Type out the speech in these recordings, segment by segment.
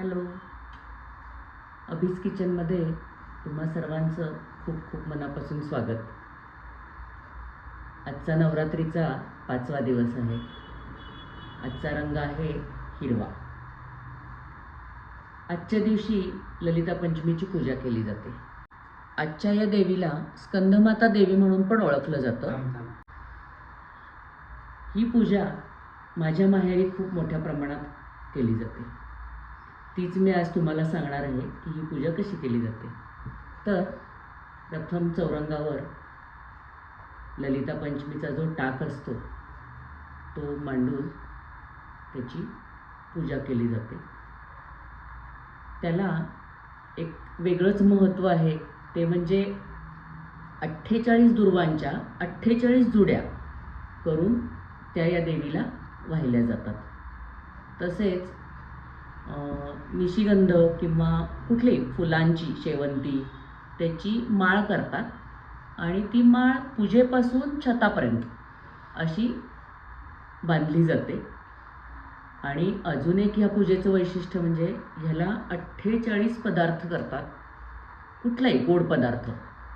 Hello. अभिज किचनमध्ये तुम्हा सर्वांचं खूप खूप मनापासून स्वागत. आजचा नवरात्रीचा पाचवा दिवस आहे. आजचा रंग आहे हिरवा. आजच्या दिवशी ललिता पंचमीची पूजा केली जाते. आजच्या या देवीला स्कंदमाता देवी म्हणून पण ओळखलं जातं. ही पूजा माझ्या माहेरी खूप मोठ्या प्रमाणात केली जाते. तीच मी आज तुम्हाला सांगणार आहे की ही पूजा कशी केली जाते. तर प्रथम चौरंगावर ललिता पंचमीचा जो टाक असतो तो मांडून त्याची पूजा केली जाते. त्याला एक वेगळंच महत्त्व आहे ते म्हणजे अठ्ठेचाळीस दुर्वांच्या अठ्ठेचाळीस जुड्या करून त्या या देवीला वाहिल्या जातात. तसेच निशिगंध किंवा कुठली फुलांची शेवंती त्याची माळ करतात. आणि ती माळ पूजेपासून छतापर्यंत अशी बांधली जाते. आणि अजून एक ह्या पूजेचं वैशिष्ट्य म्हणजे ह्याला अठ्ठेचाळीस पदार्थ करतात. कुठलाही गोड पदार्थ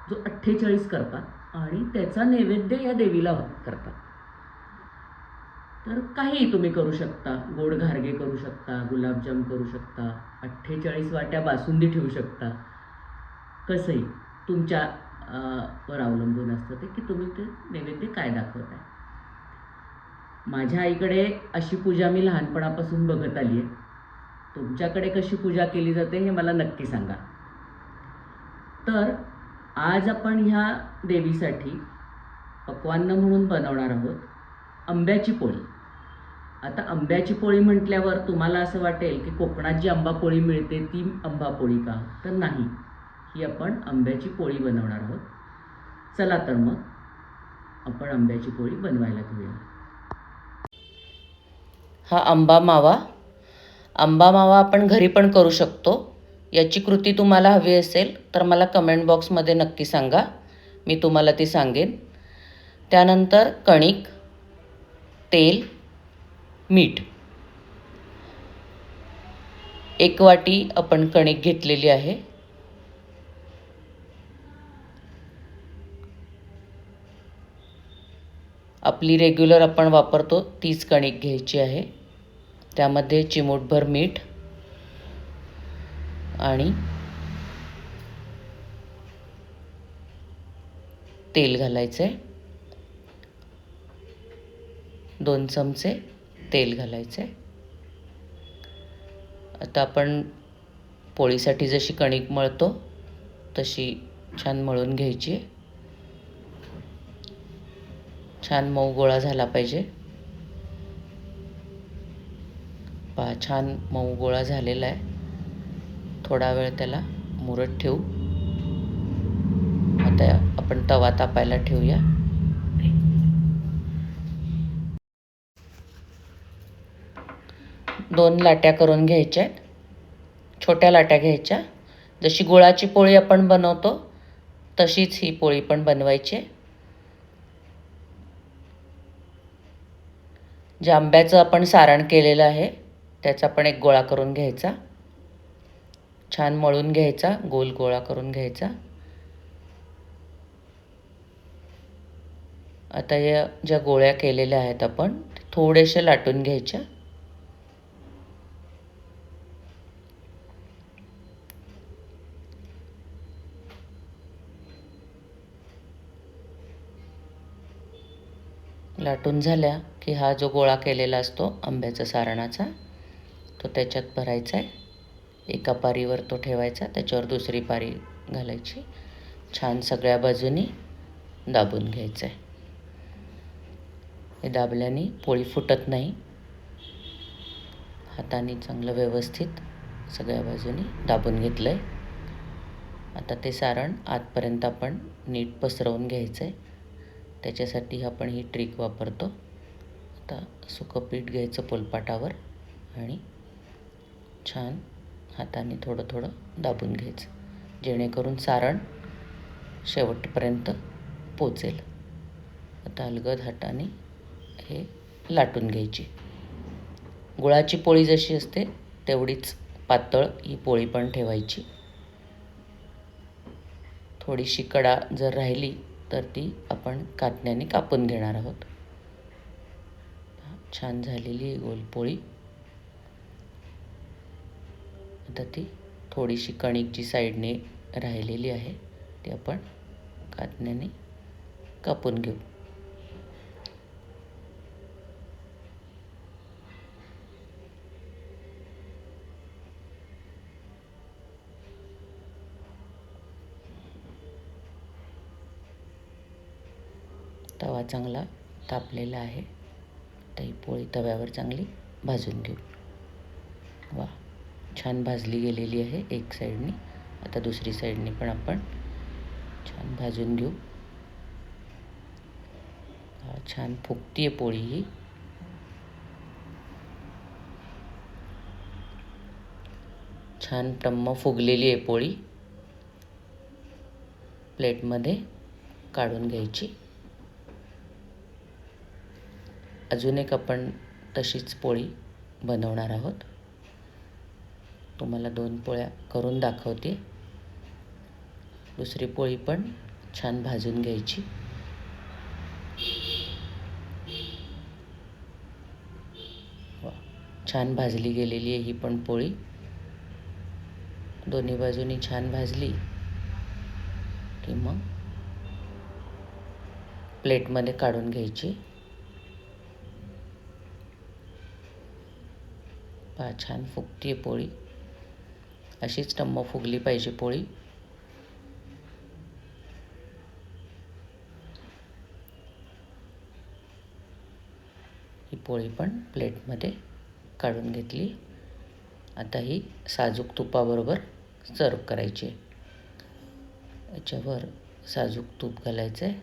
जो अठ्ठेचाळीस करतात. आणि त्याचा नैवेद्य या देवीला करतात. तर काहीही तुम्ही करू शकता. गोड घारगे करू शकता गुलाबजाम करू शकता अठ्ठेचाळीस वाट्या बासुंदी ठेवू शकता. कसंही तुमच्या वर अवलंबून असतं ते की तुम्ही ते नैवेद्य काय दाखवताय माझ्या आईकडे अशी पूजा मी लहानपणापासून बघत आली आहे. तुमच्याकडे कशी पूजा केली जाते हे मला नक्की सांगा. तर आज आपण ह्या देवीसाठी पक्वान्न म्हणून बनवणार आहोत आंब्याची पोळी. आता आंब्याची पोळी म्हटल्यावर तुम्हाला असं वाटेल की कोकणात जी आंबा पोळी मिळते ती आंबा पोळी का? तर नाही. ही आपण आंब्याची पोळी बनवणार आहोत. चला तर मग आपण आंब्याची पोळी बनवायला घेऊया. हा आंबा मावा. आंबा मावा आपण घरी पण करू शकतो. याची कृती तुम्हाला हवी असेल तर मला कमेंट बॉक्समध्ये नक्की सांगा. मी तुम्हाला ती सांगेन. त्यानंतर कणिक तेल मीठ. एक वाटी आपण कणिक घेतलेली आहे. आपली रेग्युलर आपण वापरतो तीच कणिक घ्यायची आहे. त्यामध्ये चिमूटभर मीठ आणि तेल घालायचे दोन चमचे तेल घालायचं. आहे आता आपण पोळीसाठी जशी कणिक मळतो तशी छान मळून घ्यायची. छान मऊ गोळा झाला पाहिजे. पहा छान मऊ गोळा झालेला आहे. थोडा वेळ त्याला मुरत ठेवू. आता आपण तवा तापायला ठेवूया. दोन लाट्या करून घ्यायच्या आहेत. छोट्या लाट्या घ्यायच्या. जशी गुळाची पोळी आपण बनवतो तशीच ही पोळी पण बनवायची आहे. जे आंब्याचं आपण सारण केलेलं आहे त्याचा पण एक गोळा करून घ्यायचा. छान मळून घ्यायचा गोल गोळा करून घ्यायचा. आता या ज्या गोळ्या केलेल्या आहेत आपण थोडेसे लाटून घ्यायच्या. लाटून झाल्या की हा जो गोळा केलेला असतो आंब्याचा सारणाचा तो त्याच्यात भरायचा आहे. एका पारीवर तो ठेवायचा त्याच्यावर दुसरी पारी घालायची. छान सगळ्या बाजूनी दाबून घ्यायचं आहे. हे दाबल्याने पोळी फुटत नाही. हाताने चांगलं व्यवस्थित सगळ्या बाजूनी दाबून घेतलं आहे आता ते सारण आतपर्यंत आपण नीट पसरवून घ्यायचं आहे त्याच्यासाठी आपण ही ट्रिक वापरतो. आता सुकं पीठ घ्यायचं पोलपाटावर आणि छान हाताने थोडं थोडं दाबून घ्यायचं जेणेकरून सारण शेवटपर्यंत पोचेल. आता अलगद हाताने हे लाटून घ्यायची. गुळाची पोळी जशी असते तेवढीच पातळ ही पोळी पण ठेवायची. थोडीशी कडा जर राहिली तर ती आपण कातण्याने कापून घेणार आहोत. छान झालेली आहे आता ती थोडीशी कणिक जी साईडने राहिलेली आहे. ती आपण कातण्याने कापून घेऊ. तवा चांगला तापलेला आहे. आता ही पोळी तव्यावर चांगली भाजून घेऊ. वा छान भाजली गेलेली आहे एक साईडनी. आता दुसरी साईडनी पण आपण छान भाजून घेऊ. छान फुगती आहे पोळी ही. छान टम्म फुगलेली आहे पोळी. प्लेटमध्ये काढून घ्यायची. अजून एक आपण तशीच पोळी बनवणार आहोत. तुम्हाला दोन पोळ्या करून दाखवते. दुसरी पोळी पण छान भाजून घ्यायची. छान भाजली गेलेली आहे ही पण पोळी. दोन्ही बाजूनी छान भाजली की मग प्लेटमध्ये काढून घ्यायची. पहा छान फुगती आहे पोळी. अशीच टम्म फुगली पाहिजे पोळी. ही पोळी पण प्लेटमध्ये काढून घेतली. आता ही साजूक तुपाबरोबर सर्व करायची आहे. याच्यावर साजूक तूप घालायचं आहे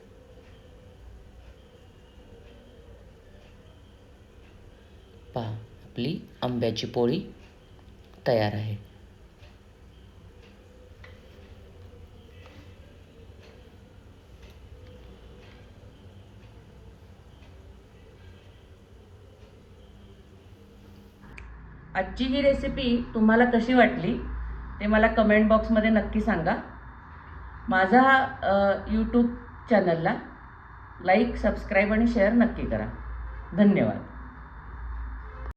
पहा. आपली आंब्याची पोळी तयार आहे. आजची ही रेसिपी तुम्हाला कशी वाटली ते मला कमेंट बॉक्समध्ये नक्की सांगा. माझा यूट्यूब चॅनलला लाईक सबस्क्राईब आणि शेअर नक्की करा. धन्यवाद.